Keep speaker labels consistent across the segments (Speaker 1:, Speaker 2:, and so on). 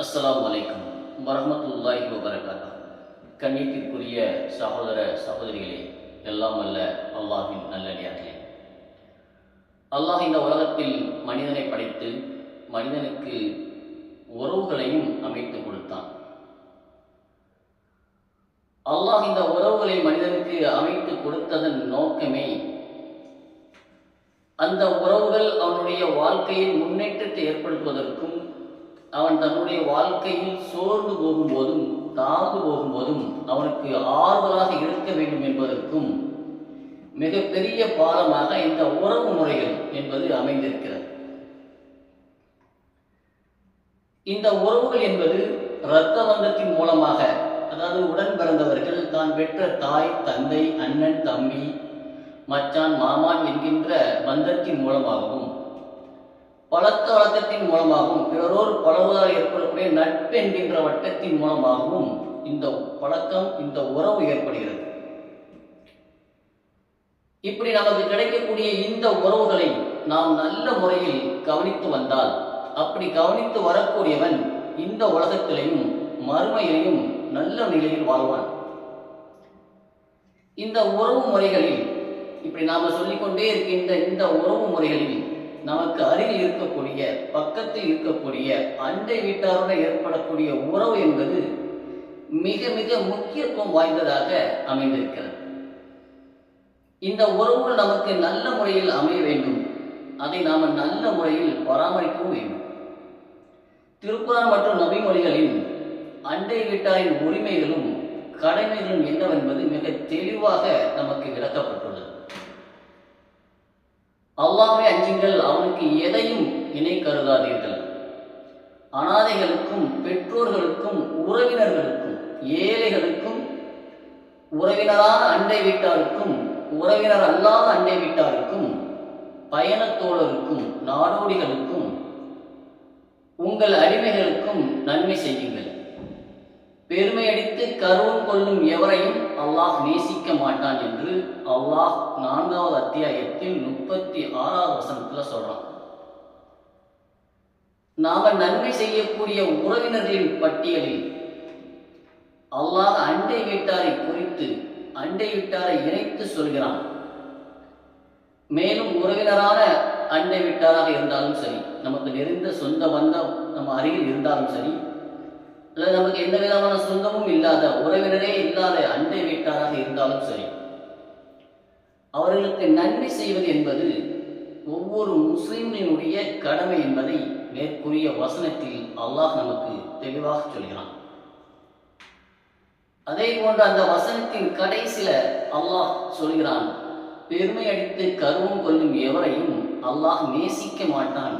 Speaker 1: அஸ்லாம் வலைக்கம் வரமத்துல்லாஹி வபரகாத்தா கண்ணியத்திற்குரிய சகோதர சகோதரிகளே எல்லாம் அல்ல அல்லாஹின் நல்லடியார்களே. அல்லாஹ் இந்த உலகத்தில் மனிதனை படைத்து மனிதனுக்கு உறவுகளையும் அமைத்து கொடுத்தான். அல்லாஹ் இந்த உறவுகளை மனிதனுக்கு அமைத்து கொடுத்ததன் நோக்கமே அந்த உறவுகள் அவனுடைய வாழ்க்கையின் முன்னேற்றத்தை ஏற்படுத்துவதற்கும் அவன் தன்னுடைய வாழ்க்கையில் சோர்ந்து போகும்போதும் தாழ்ந்து போகும்போதும் அவனுக்கு ஆறுதலாக இருக்க வேண்டும் என்பதற்கும் மிகப்பெரிய பாலமாக இந்த உறவு முறைகள் என்பது அமைந்திருக்கிறது. இந்த உறவுகள் என்பது இரத்த பந்தத்தின் மூலமாக அதாவது உடன் பிறந்தவர்கள் தான் பெற்ற தாய் தந்தை அண்ணன் தம்பி மச்சான் மாமான் என்கின்ற பந்தத்தின் மூலமாகவும் பழக்க வழக்கத்தின் மூலமாகவும் பிறரோடு பழகுவதால் ஏற்படக்கூடிய நட்பு என்கின்ற வட்டத்தின் மூலமாகவும் இந்த பழக்கம் இந்த உறவு ஏற்படுகிறது. இப்படி நமக்கு கிடைக்கக்கூடிய இந்த உறவுகளை நாம் நல்ல முறையில் கவனித்து வந்தால் அப்படி கவனித்து வரக்கூடியவன் இந்த உலகத்திலையும் மறுமையிலையும் நல்ல நிலையில் வாழ்வான். இந்த உறவு முறைகளில் இப்படி நாம சொல்லிக்கொண்டே இருக்கின்ற இந்த உறவு முறைகளில் நமக்கு அருகில் இருக்கக்கூடிய பக்கத்தில் இருக்கக்கூடிய அண்டை வீட்டாருடன் ஏற்படக்கூடிய உறவு என்பது மிக மிக முக்கியத்துவம் வாய்ந்ததாக அமைந்திருக்கிறது. இந்த உறவுகள் நமக்கு நல்ல முறையில் அமைய வேண்டும். அதை நாம் நல்ல முறையில் பராமரிக்கவும் வேண்டும். திருக்குறான் மற்றும் நபிமொழிகளின் அண்டை வீட்டாரின் உரிமைகளும் கடமைகளும் என்னவென்பது மிக தெளிவாக நமக்கு விளக்கப்பட்டுள்ளது. அல்லாமே அஞ்சுங்கள் அவனுக்கு எதையும் இணை கருதாதீர்கள். அனாதைகளுக்கும் பெற்றோர்களுக்கும் உறவினர்களுக்கும் ஏழைகளுக்கும் உறவினரான அண்டை வீட்டாருக்கும் உறவினர் அல்லாத அண்டை வீட்டாருக்கும் பயணத்தோழருக்கும் நாடோடிகளுக்கும் உங்கள் அடிமைகளுக்கும் நன்மை செய்யுங்கள். பெருமையடித்து கருவம் கொள்ளும் எவரையும் அல்லாஹ் நேசிக்க மாட்டான் என்று அல்லாஹ் நான்காவது அத்தியாயத்தில் முப்பத்தி ஆறாவது வசனத்தில் சொல்றான். நாம நன்மை செய்யக்கூடிய உறவினர்களின் பட்டியலில் அல்லாஹ் அண்டை வீட்டாரை குறித்து அண்டை வீட்டாரை இணைத்து சொல்கிறான். மேலும் உறவினரான அண்டை வீட்டாராக இருந்தாலும் சரி நமக்கு நெருந்த சொந்த பந்தம் நம்ம அருகில் இருந்தாலும் சரி அல்லது நமக்கு எந்த விதமான சொந்தமும் இல்லாத உறவினரே இல்லாத அண்டை வீட்டாராக இருந்தாலும் சரி அவர்களுக்கு நன்மை செய்வது என்பது ஒவ்வொரு முஸ்லிம்களினுடைய கடமை என்பதை மேற்கூறிய வசனத்தில் அல்லாஹ் நமக்கு தெளிவாக சொல்கிறான். அதே போன்று அந்த வசனத்தின் கடைசியில அல்லாஹ் சொல்கிறான் பெருமை அடித்து கருவம் கொள்ளும் எவரையும் அல்லாஹ் நேசிக்க மாட்டான்.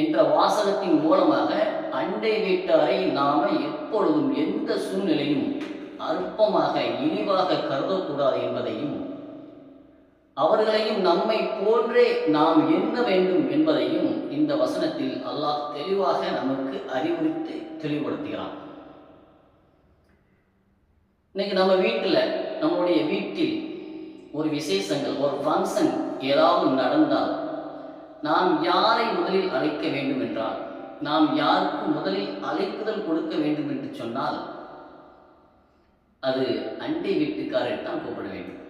Speaker 1: என்ற வாசகத்தின் மூலமாக அண்டை வீட்டாரை நாம எப்பொழுதும் எந்த சூழ்நிலையும் அற்பமாக இழிவாக கருதக்கூடாது என்பதையும் அவர்களையும் நம்மை போன்றே நாம் எண்ண வேண்டும் என்பதையும் இந்த வசனத்தில் அல்லாஹ் தெளிவாக நமக்கு அறிவுறுத்தி தெளிவுபடுத்துகிறான். இன்னைக்கு நம்ம வீட்டில் நம்மளுடைய வீட்டில் ஒரு விசேஷங்கள் ஒரு ஃபங்க்ஷன் ஏதாவது நடந்தால் நாம் யாரை முதலில் அழைக்க வேண்டும் என்றால் நாம் யாருக்கு முதலில் அழைப்புதல் கொடுக்க வேண்டும் என்று சொன்னால் அது அண்டை வீட்டுக்காரரை தான் கூப்பிட வேண்டும்.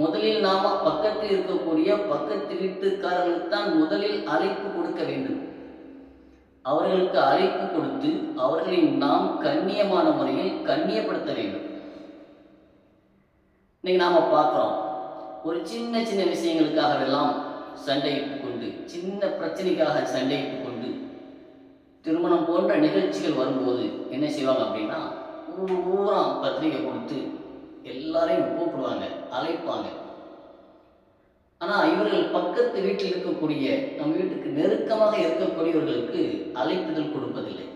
Speaker 1: முதலில் நாம பக்கத்தில் இருக்கக்கூடிய பக்கத்து வீட்டுக்காரர்களுக்கு தான் முதலில் அழைப்பு கொடுக்க வேண்டும். அவர்களுக்கு அழைப்பு கொடுத்து அவர்களை நாம் கண்ணியமான முறையில் கண்ணியப்படுத்த வேண்டும். இன்னைக்கு நாம பார்க்கிறோம் ஒரு சின்ன சின்ன விஷயங்களுக்காக எல்லாம் சண்டையிட்டு கொண்டு சின்ன பிரச்சனைக்காக சண்டையிட்டு கொண்டு திருமணம் போன்ற நிகழ்ச்சிகள் வரும்போது என்ன செய்வாங்க அப்படின்னா ஊர் ஊரா பத்திரிகை கொடுத்து எல்லாரையும் கூப்பிடுவாங்க அழைப்பாங்க. ஆனால் இவர்கள் பக்கத்து வீட்டில் இருக்கக்கூடிய நம்ம வீட்டுக்கு நெருக்கமாக இருக்கக்கூடியவர்களுக்கு அழைப்புதல் கொடுப்பதில்லை.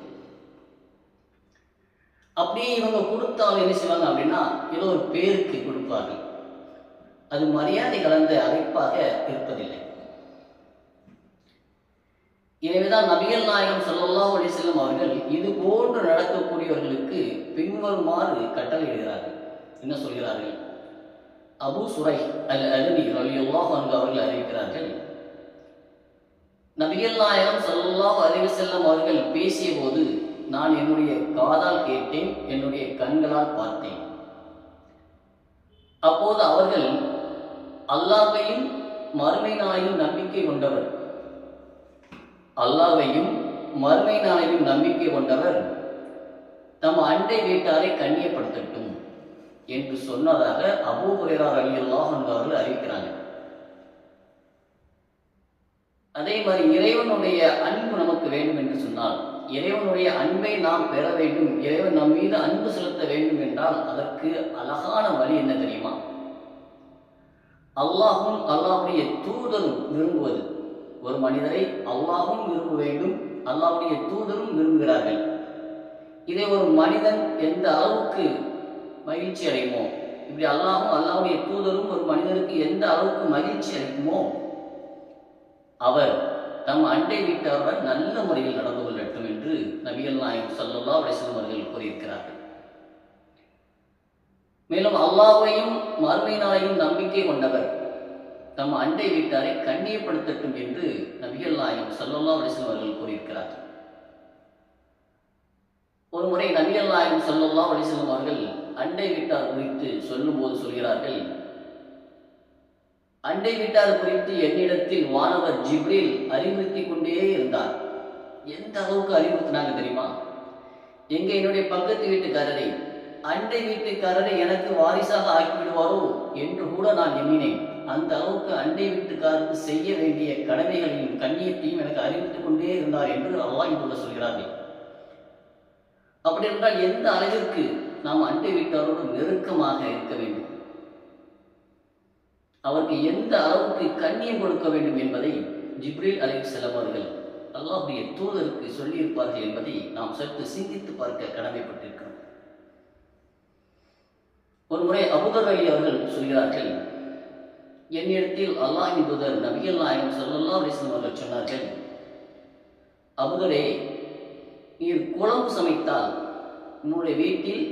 Speaker 1: அப்படியே இவங்க கொடுத்தாலும் என்ன செய்வாங்க அப்படின்னா ஏதோ ஒரு பேருக்கு கொடுப்பார்கள். அது மரியாதை கலந்த அழைப்பாக இருப்பதில்லை. எனவேதான் நபிகள் நாயகம் ஸல்லல்லாஹு அலி செல்லும் அவர்கள் இது போன்று நடக்கக்கூடியவர்களுக்கு பின்வருமாறு கட்டளையிடுகிறார்கள். என்ன சொல்கிறார்கள்? அபு சுரை அல் அலி ரலியல்லாஹு அங்கு அவர்கள் அறிவிக்கிறார்கள் நபிகள் நாயகம் ஸல்லல்லாஹு அலி செல்லும் செல்லம் அவர்கள் பேசிய போது நான் என்னுடைய காதால் கேட்டேன் என்னுடைய கண்களால் பார்த்தேன். அப்போது அவர்கள் அல்லாஹையும் மறுமை நாயும் நம்பிக்கை கொண்டவர். அல்லாவையும் மறுமை நாளையும் நம்பிக்கை கொண்டவர் தம் அண்டை வீட்டாரை கண்ணியப்படுத்தட்டும் என்று சொன்னதாக அபூ ஹுரைரார் அலி அவர்கள் அறிவிக்கிறாங்க. அதே மாதிரி இறைவனுடைய அன்பு நமக்கு வேண்டும் என்று சொன்னால் இறைவனுடைய அன்பை நாம் பெற வேண்டும் இறைவன் நம் மீது அன்பு செலுத்த வேண்டும் என்றால் அதற்கு அழகான வழி என்ன தெரியுமா? அல்லாஹும் அல்லாஹுடைய தூதரும் விரும்புவது ஒரு மனிதரை அல்லாஹும் விரும்ப வேண்டும் அல்லாஹுடைய தூதரும் விரும்புகிறார்கள். இதை ஒரு மனிதன் எந்த அளவுக்கு மகிழ்ச்சி அடையுமோ இப்படி அல்லாஹும் அல்லாஹுடைய தூதரும் ஒரு மனிதனுக்கு எந்த அளவுக்கு மகிழ்ச்சி அளிக்குமோ அவர் தம் அண்டை வீட்டாருடன் நல்ல முறையில் நடந்து கொள்ளட்டும் என்று நபிகள் நாயகம் சல்லல்லா அலிஸ்லம் அவர்கள் கூறியிருக்கிறார்கள். மேலும் அல்லாஹையும் மறுமை நாளையும் நம்பிக்கை கொண்டவர் தம் அண்டை வீட்டாரை கண்ணியப்படுத்தட்டும் என்று நபிகள் நாயகம் சல்லல்லா அலிஸ்லம் அவர்கள் கூறியிருக்கிறார் ஒரு முறை நபிகள் நாயகம் சல்லல்லா அலிஸ்லம் அவர்கள் அண்டை வீட்டார் குறித்து சொல்லும்போது சொல்கிறார்கள் அண்டை வீட்டார் குறித்து என்னிடத்தில் வானவர் ஜிப்ரில் அறிவுறுத்தி கொண்டே இருந்தார். எந்த அளவுக்கு அறிவுறுத்தினாங்க தெரியுமா? எங்க என்னுடைய பக்கத்து வீட்டுக்காரரை அண்டை வீட்டுக்காரரை எனக்கு வாரிசாக ஆக்கிவிடுவாரோ என்று கூட நான் எண்ணினேன். அந்த அளவுக்கு அண்டை வீட்டுக்காரருக்கு செய்ய வேண்டிய கடமைகளையும் கண்ணியத்தையும் எனக்கு அறிவித்துக் கொண்டே இருந்தார் என்று அல்லாஹ் இங்குள்ள சொல்கிறார்கள். அப்படி என்றால் எந்த அளவிற்கு நாம் அண்டை வீட்டாரோடு நெருக்கமாக இருக்க வேண்டும்? அவருக்கு எந்த அளவுக்கு கண்ணியம் கொடுக்க வேண்டும் என்பதை ஜிப்ரில் அலி செல்லம் அவர்கள் அல்லாஹுடைய தூதருக்கு சொல்லியிருப்பார்கள் என்பதை நாம் சற்று சிந்தித்து பார்க்க கடமைப்பட்டிருக்கிறோம். ஒரு முறை அபுதர் அலி அவர்கள் சொல்கிறார்கள் என்னிடத்தில் அல்லாஹின் தூதர் நபியல்லாயும் சொல்லல்லா சல்லல்லா அலிஸ்லம் அவர்கள் சொன்னார்கள். அபுதரே நீர் குழம்பு சமைத்தால் உன்னுடைய வீட்டில்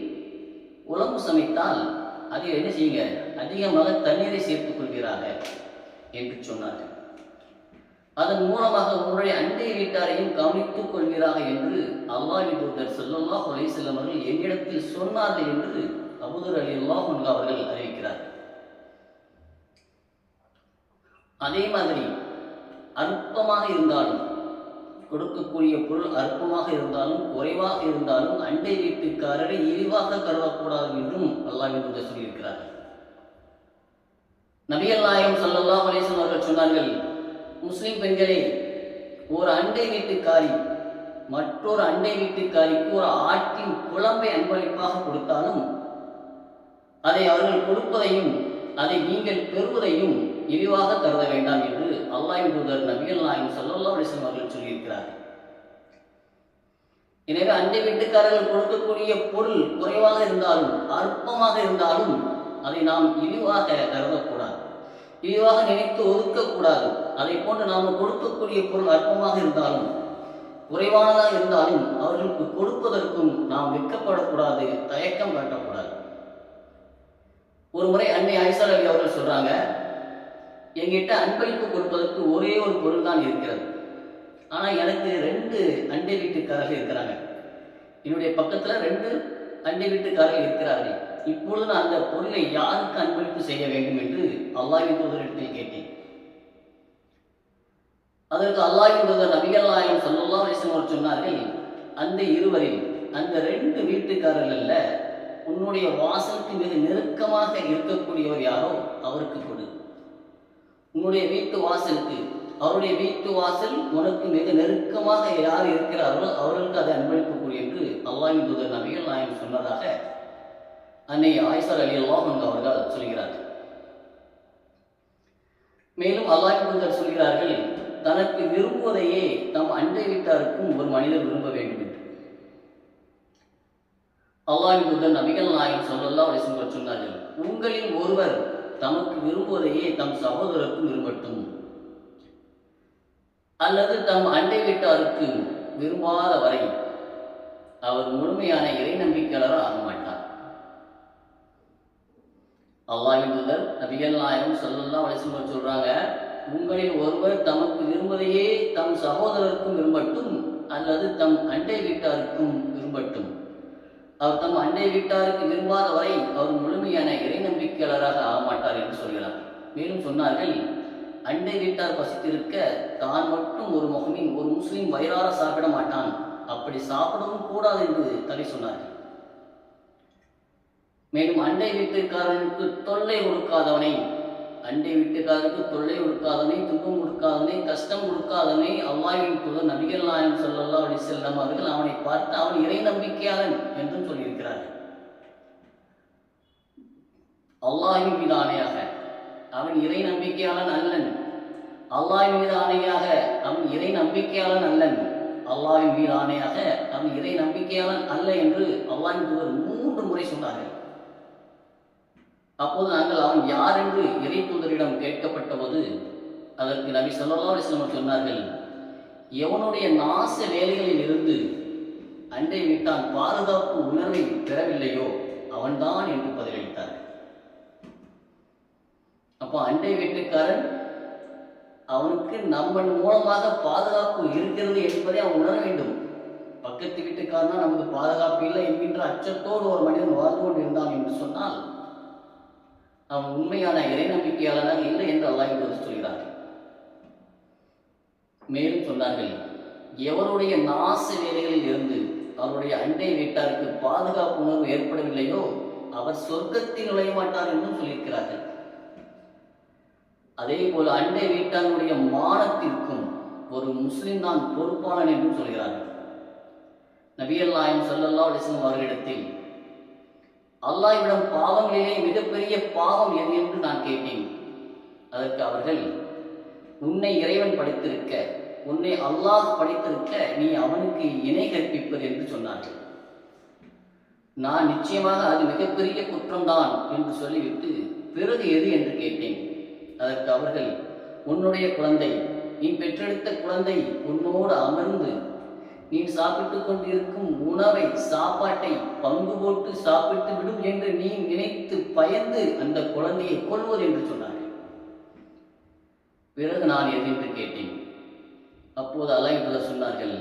Speaker 1: குழம்பு சமைத்தால் அதில் என்ன செய்யுங்க? அதிகமாக தண்ணீரை சேர்த்துக் கொள்கிறாங்க என்று சொன்னார்கள். அதன் மூலமாக உன்னுடைய அண்டை வீட்டாரையும் கவனித்துக் கொள்கிறாக என்று அல்லாஹி தூதர் சொல்லல்லாஹ் அலைசல்லம் அவர்கள் என்னிடத்தில் சொன்னார்கள் என்று அபுதர் அலி அல்லாஹ் அவர்கள் அறிவிக்கிறார் அதே மாதிரி அற்பமாக இருந்தாலும் கொடுக்கக்கூடிய பொருள் அற்பமாக இருந்தாலும் குறைவாக இருந்தாலும் அண்டை வீட்டுக்காரரை இழிவாக கருதக்கூடாது என்றும் அல்லாஹ் என்று சொல்லியிருக்கிறார்கள் நபிகள் நாயகம் சல்லல்லாஹ் அவர்கள் சொன்னார்கள் முஸ்லிம் பெண்களே ஒரு அண்டை வீட்டுக்காரி மற்றொரு அண்டை வீட்டுக்காரிக்கு ஒரு ஆட்டின் குழம்பை அன்பளிப்பாக கொடுத்தாலும் அதை அவர்கள் கொடுப்பதையும் அதை நீங்கள் பெறுவதையும் இழிவாக கருத வேண்டாம் என்று அல்லாஹ் தூதர் நபிகள் நாயின் சல்லல்லா அலிஸ்லாம் அவர்கள் சொல்லியிருக்கிறார்கள். எனவே அண்டை வீட்டுக்காரர்கள் கொடுக்கக்கூடிய பொருள் குறைவாக இருந்தாலும் அற்பமாக இருந்தாலும் அதை நாம் இழிவாக கருதக்கூடாது. இழிவாக நினைத்து ஒதுக்கக்கூடாது. அதை போன்று நாம் கொடுக்கக்கூடிய பொருள் அற்பமாக இருந்தாலும் குறைவானதாக இருந்தாலும் அவர்களுக்கு கொடுப்பதற்கும் நாம் வெட்கப்படக்கூடாது தயக்கம் காட்டக்கூடாது. ஒரு முறை அன்னை ஆயிஷா ரவி அவர்கள் சொல்றாங்க எங்கிட்ட அன்பளிப்பு கொடுப்பதற்கு ஒரே ஒரு பொருள் தான் இருக்கிறது. ஆனால் எனக்கு ரெண்டு அண்டை வீட்டுக்காரர்கள் இருக்கிறாங்க. என்னுடைய பக்கத்தில் ரெண்டு அண்டை வீட்டுக்காரர்கள் இருக்கிறார்கள். இப்பொழுது நான் அந்த பொருளை யாருக்கு அன்பளிப்பு செய்ய வேண்டும் என்று அல்லாஹின் தூதரிடத்தில் கேட்டேன். அதற்கு அல்லாஹின் தூதர் நபிகள் நாயகம் சல்லல்லா சொன்னார்கள் அந்த இருவரில் அந்த ரெண்டு வீட்டுக்காரர்கள்ல உன்னுடைய வாசலுக்கு மிக நெருக்கமாக இருக்கக்கூடியவர் யாரோ அவருக்கு கொடு. உன்னுடைய வீட்டு வாசலுக்கு அவருடைய வீட்டு வாசல் உனக்கு மிக நெருக்கமாக யார் இருக்கிறார்களோ அவர்களுக்கு அதை அன்பளிப்பு கொடு என்று அல்லாஹின் தூதர் நபிகள் நாயகம் சொன்னதாக அன்னை ஆயிஷர் அலி அல்லாஹ் அவர்கள் சொல்கிறார்கள். மேலும் அல்லாஹின் தூதர் சொல்கிறார்கள் தனக்கு விரும்புவதையே தம் அண்டை வீட்டாருக்கும் ஒரு மனிதர் விரும்ப வேண்டும் என்று தூதர் நபிகள் நாயகம் சொல்லல்லா அலிஸ்வர் சொன்னார்கள் உங்களில் ஒருவர் தமக்கு விரும்புவதையே தம் சகோதரருக்கும் விரும்பட்டும். அல்லது தம் அண்டை வீட்டாருக்கு விரும்பாத வரை அவர் முழுமையான இறை நம்பிக்கையாளராக ஆக மாட்டார். அல்லாஹின் தூதர் நபிகள் நாயகம் சொல்லலாம் அலிஸ்வர் சொல்றாங்க உங்களில் ஒருவர் தமக்கு விரும்புவதையே தம் சகோதரருக்கும் விரும்பட்டும் அல்லது தம் அண்டை வீட்டாருக்கும் விரும்பட்டும். அவர் தம் அண்டை வீட்டாருக்கு விரும்பாத வரை அவர் முழுமையான இறை நம்பிக்கையாளராக ஆகமாட்டார் என்று சொல்கிறார் மேலும் சொன்னார்கள் அண்டை வீட்டார் பசித்திருக்க தான் மட்டும் ஒரு முகமின் ஒரு முஸ்லீம் வயிறார சாப்பிட மாட்டான். அப்படி சாப்பிடவும் கூடாது என்று தடை சொன்னார்கள். மேலும் அண்டை வீட்டுக்காரனுக்கு தொல்லை கொடுக்காதவனை அண்டை வீட்டுக்காரனுக்கு தொல்லை கொடுக்காதவனை துன்பம் கொடுக்காதவனை கஷ்டம் கொடுக்காதவனை அல்லாஹ்வின் தூதர் நபிகள் நாயன் ஸல்லல்லாஹு அப்படி செல்லம் அவர்கள் அவனை பார்த்து அவன் இறை நம்பிக்கையாளன் என்றும் சொல்லியிருக்கிறார்கள். அல்லாஹ்வின் மீது ஆணையாக அவன் இறை நம்பிக்கையாளன் அல்லன். அல்லாஹ்வின் மீது ஆணையாக அவன் இறை நம்பிக்கையாளன் அல்லன். அல்லாஹ்வின் மீது ஆணையாக அவன் இறை நம்பிக்கையாளன் அல்ல என்று அல்லாஹ்வின் தூதர் மூன்று முறை சொன்னார்கள். அப்போது நாங்கள் அவன் யார் என்று இறை தூதரிடம் கேட்கப்பட்ட போது அதற்கு நபி ஸல்லல்லாஹு அலைஹி சொன்னார்கள் எவனுடைய நாச வேலைகளில் இருந்து அண்டை விட்டான் பாதுகாப்பு உணர்வை பெறவில்லையோ அவன்தான் என்று பதிலளித்தார் அப்போ அண்டை வீட்டுக்காரன் அவனுக்கு நம்மன் மூலமாக பாதுகாப்பு இருக்கிறது என்பதை அவன் உணர வேண்டும். பக்கத்து வீட்டுக்காரனா நமக்கு பாதுகாப்பு இல்லை என்கின்ற அச்சத்தோடு ஒரு மனிதன் வாழ்ந்து கொண்டிருந்தான் என்று சொன்னால் அவன் உண்மையான இறை நம்பிக்கையாளனாக இல்லை என்று அல்லாஹ் சொல்கிறார் மேலும் சொன்னார்கள் எவருடைய நாச வேலைகளில் இருந்து அவருடைய அண்டை வீட்டாருக்கு பாதுகாப்பு உணர்வு ஏற்படவில்லையோ அவர் சொர்க்கத்தில் நுழைய மாட்டார் என்றும் சொல்லியிருக்கிறார்கள். அதே போல அண்டை வீட்டாருடைய மானத்திற்கும் ஒரு முஸ்லிம் தான் பொறுப்பாளன் என்றும் சொல்கிறார்கள். நபியல் சொல்லல்லா ஸல்லல்லாஹு அவர்களிடத்தில் அல்லாஹ்விடம் பாவங்களிலே மிகப்பெரிய பாவம் எது என்று நான் கேட்டேன். அதற்கு அவர்கள் உன்னை இறைவன் படைத்திருக்க உன்னை அல்லாஹ் படித்திருக்க நீ அவனுக்கு இணை கற்பிப்பது என்று சொன்னார்கள். நான் நிச்சயமாக அது மிகப்பெரிய குற்றம்தான் என்று சொல்லிவிட்டு பிறகு எது? என்று கேட்டேன். அதற்கு அவர்கள் உன்னுடைய குழந்தை நீ பெற்றெடுத்த குழந்தை உன்னோடு அமர்ந்து நீ சாப்பிட்டுக் கொண்டிருக்கும் உணவை சாப்பாட்டை பங்கு போட்டு சாப்பிட்டு விடும் என்று நீ நினைத்து பயந்து அந்த குழந்தையை கொள்வது என்று சொன்னார்கள். பிறகு நான் எது என்று கேட்டேன். அப்போது அல்லாஹ் சொன்னார்கள்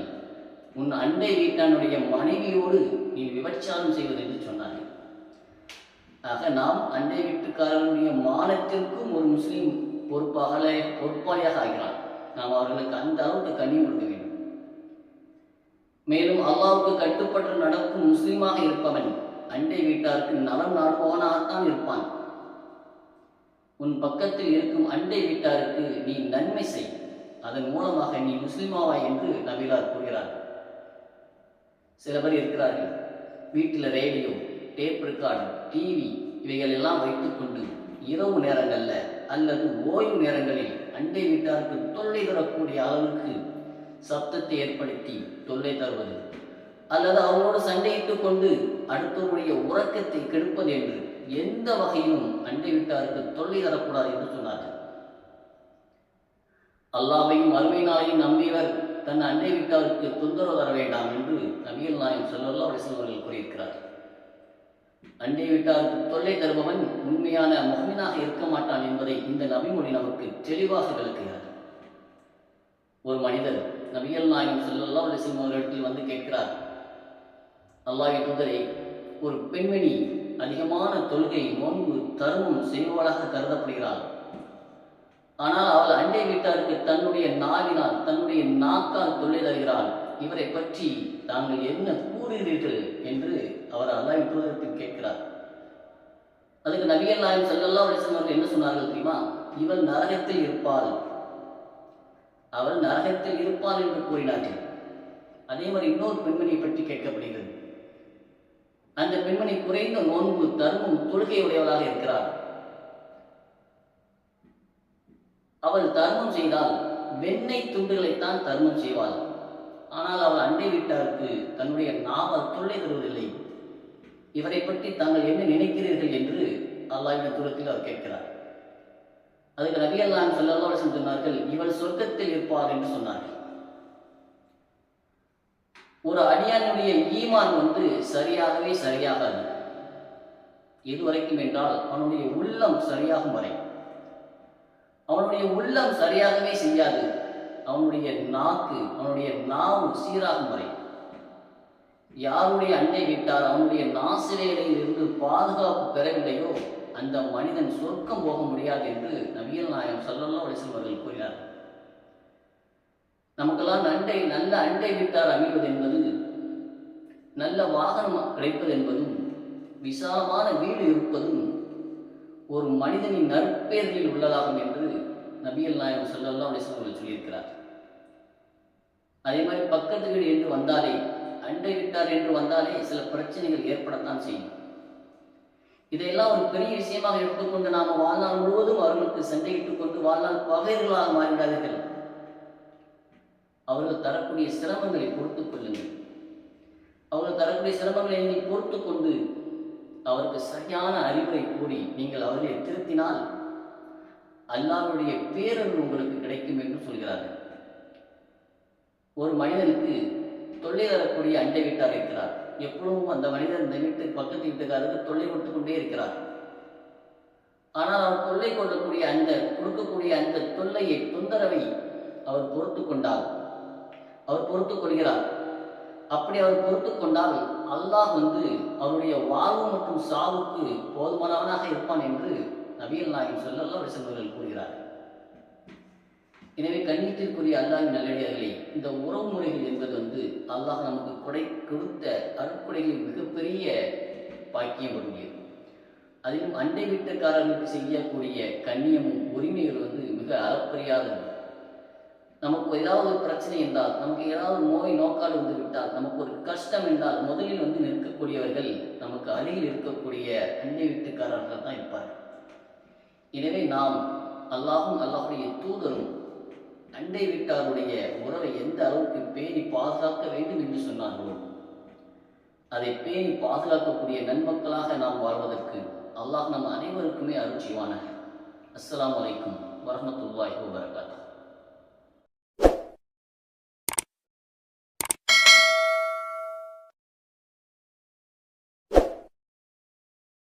Speaker 1: உன் அண்டை வீட்டானுடைய மனைவியோடு நீ விபச்சாரம் செய்வது என்று சொன்னார்கள். ஆக நாம் அண்டை வீட்டுக்காரனுடைய மானத்திற்கும் ஒரு முஸ்லீம் பொறுப்பாக பொறுப்பாளியாக ஆகிறான். நாம் அவர்களுக்கு அந்த அளவுக்கு கண்ணி கொடுக்க மேலும் அல்லாவுக்கு கட்டுப்பட்டு நடக்கும் முஸ்லீமாக இருப்பவன் அண்டை வீட்டாருக்கு நலம் நாடுபவனாகத்தான் இருப்பான். உன் பக்கத்தில் இருக்கும் அண்டை வீட்டாருக்கு நீ நன்மை செய். அதன் மூலமாக நீ முஸ்லிமாவா என்று நபிலார் கூறுகிறார் சில பேர் இருக்கிறார்கள். வீட்டில் ரேடியோ டேப் ரெக்கார்டு டிவி இவைகள் எல்லாம் வைத்துக்கொண்டு இரவு நேரங்களில் அல்லது ஓய்வு நேரங்களில் அண்டை வீட்டாருக்கு தொல்லை தரக்கூடிய அளவுக்கு சப்தத்தை ஏற்படுத்தி தொல்லை தருவது. அல்லது அவரோடு சண்டையிட்டுக் கொண்டு அடுத்தவருடைய உறக்கத்தை கெடுப்பது என்று எந்த வகையிலும் அண்டை வீட்டாருக்கு தொல்லை தரக்கூடாது என்று சொன்னார்கள். அல்லாவையும் அருமை நாளையும் நம்பியவர் தன் அண்டை வீட்டாருக்கு தொந்தரவு தர வேண்டாம் என்று நபிகள் நாயம் சொல்லல்லா அவர்கள் கூறியிருக்கிறார். அண்டை வீட்டாருக்கு தொல்லை தருபவன் உண்மையான முகமினாக இருக்க மாட்டான் என்பதை இந்த நபிமொழி நமக்கு தெளிவாக விளக்குகிறது. ஒரு மனிதர் நபிகள் நாயகம் செல்லல்லா அலிசிம் அவர்களிடத்தில் வந்து கேட்கிறார். அல்லாஹ்வின் தூதரே ஒரு பெண்மணி அதிகமான தொழுகை நோன்பு தருமம் செய்வாளாக கருதப்படுகிறாள். ஆனால் அவள் அண்டை வீட்டாருக்கு தன்னுடைய நாவினால் தன்னுடைய நாக்கால் தொல்லை தருகிறாள். இவரை பற்றி தாங்கள் என்ன கூறுகிறீர்கள் என்று அவர் அல்லாஹ்வின் தூதரத்தில் கேட்கிறார். அதுக்கு நபிகள் நாயகம் செல்லல்லா அலைஹி அவர்கள் என்ன சொன்னார்கள் தெரியுமா? இவள் நரகத்தில் இருப்பாள். அவள் நரகத்தில் இருப்பாள் என்று கூறினார்கள். அதே மாதிரி இன்னொரு பெண்மணியை பற்றி கேட்கப்படுகிறது. அந்த பெண்மணி குறைந்த நோன்பு தர்மம் தொழுகை உடையவளாக இருக்கிறார். அவள் தர்மம் செய்தால் வெண்ணெய் துண்டுகளைத்தான் தர்மம் செய்வாள். ஆனால் அவள் அண்டை வீட்டாருக்கு தன்னுடைய நாவல் தொல்லை தருவதில்லை. இவரை பற்றி தாங்கள் என்ன நினைக்கிறீர்கள் என்று அல்லாஹ்வின் தூரத்தில் அவர் கேட்கிறார். அதுக்கு நபி அல்லாஹ் ஸல்லல்லாஹு சொன்னார்கள் இவள் சொர்க்கத்தில் இருப்பார் என்று சொன்னார்கள். ஒரு அடியானுடைய ஈமான் வந்து சரியாகவே சரியாகாது. எதுவரைக்கும் என்றால் அவனுடைய உள்ளம் சரியாகும் வரை. அவனுடைய உள்ளம் சரியாகவே செய்யாது. அவனுடைய நாக்கு அவனுடைய நாவு சீராகும் வரை. யாருடைய அண்டை விட்டார் அவனுடைய நாசிரைகளில் இருந்து பாதுகாப்பு பெறவில்லையோ அந்த மனிதன் சொர்க்கம் போக முடியாது என்று நவியல் நாயம் சல்லல்லா அலிஸ்லம் அவர்கள் கூறினார். நமக்கெல்லாம் அண்டை நல்ல அண்டை வீட்டார் அமைவது என்பது நல்ல வாகனம் கிடைப்பது என்பதும் விசாலமான வீடு இருப்பதும் ஒரு மனிதனின் நற்பெயர்களில் உள்ளதாகும் என்று நபியல் நாயகம் சல்லல்லா அலிஸ்லம் அவர்கள் சொல்லியிருக்கிறார். அதே மாதிரி பக்கத்து வீடு என்று வந்தாலே அண்டை விட்டார் என்று வந்தாலே சில பிரச்சனைகள் ஏற்படத்தான் செய்யும். இதையெல்லாம் ஒரு பெரிய விஷயமாக எடுத்துக்கொண்டு நாம் வாழ்நாள் முழுவதும் அவர்களுக்கு சண்டையிட்டுக் கொண்டு வாழ்நாள் பகைர்களாக மாறிவிடாதீர்கள். அவர்கள் தரக்கூடிய சிரமங்களை பொறுத்துக் கொள்ளுங்கள். அவர்கள் தரக்கூடிய சிரமங்களை நீங்கள் பொறுத்து கொண்டு அவருக்கு சரியான அறிவுரை கூறி நீங்கள் அவர்களை திருத்தினால் அல்லாவுடைய பேரன் உங்களுக்கு கிடைக்கும் என்று சொல்கிறார்கள். ஒரு மனிதனுக்கு தொல்லை தரக்கூடிய அண்டை வீட்டார் இருக்கிறார் எப்பொழுதும் அந்த மனிதர் இந்த வீட்டு பக்கத்து வீட்டுக்காரருக்கு தொல்லை கொடுத்து கொண்டே இருக்கிறார். ஆனால் அவர் தொல்லை கொள்ளக்கூடிய அந்த கொடுக்கக்கூடிய அந்த தொல்லையை தொந்தரவை அவர் பொறுத்து கொண்டார். அவர் பொறுத்து கொள்கிறார். அப்படி அவர் பொறுத்து கொண்டால் அல்லாஹ் வந்து அவருடைய வாழ்வு மற்றும் சாவுக்கு போதுமானவனாக இருப்பான் என்று நபியல் நாயகம் சொல்லல்லா விசந்தர்கள் கூறுகிறார் எனவே கண்ணியத்திற்குரிய அல்லாஹின் நல்லடியார்களே இந்த உறவு முறைகள் என்பது வந்து அல்லாஹ் நமக்கு கொடை கொடுத்த அருட்கொடைகளின் மிகப்பெரிய பாக்கியம் வருகிறது அதிலும் அண்டை வீட்டுக்காரர்களுக்கு செய்யக்கூடிய கண்ணியமும் உரிமைகள் வந்து மிக அளப்பரியாதது. நமக்கு ஏதாவது ஒரு பிரச்சனை என்றால் நமக்கு ஏதாவது நோய் நோக்கால் வந்து விட்டால் நமக்கு ஒரு கஷ்டம் என்றால் முதலில் வந்து நிற்கக்கூடியவர்கள் நமக்கு அருகில் இருக்கக்கூடிய அண்டை வீட்டுக்காரர்கள் தான் இருப்பார்கள். எனவே நாம் அல்லாஹும் அல்லாஹுடைய தூதரும் அண்டை வீட்டாருடைய உறவை எந்த அளவுக்கு பேணி பாதுகாக்க வேண்டும் என்று சொன்னார்களோ அதை பேணி பாதுகாக்கக்கூடிய நன்மக்களாக நாம் வாழ்வதற்கு அல்லாஹ் நம் அனைவருக்குமே அருள் செய்வானாக. அஸ்ஸலாமு அலைக்கும் வரகாத்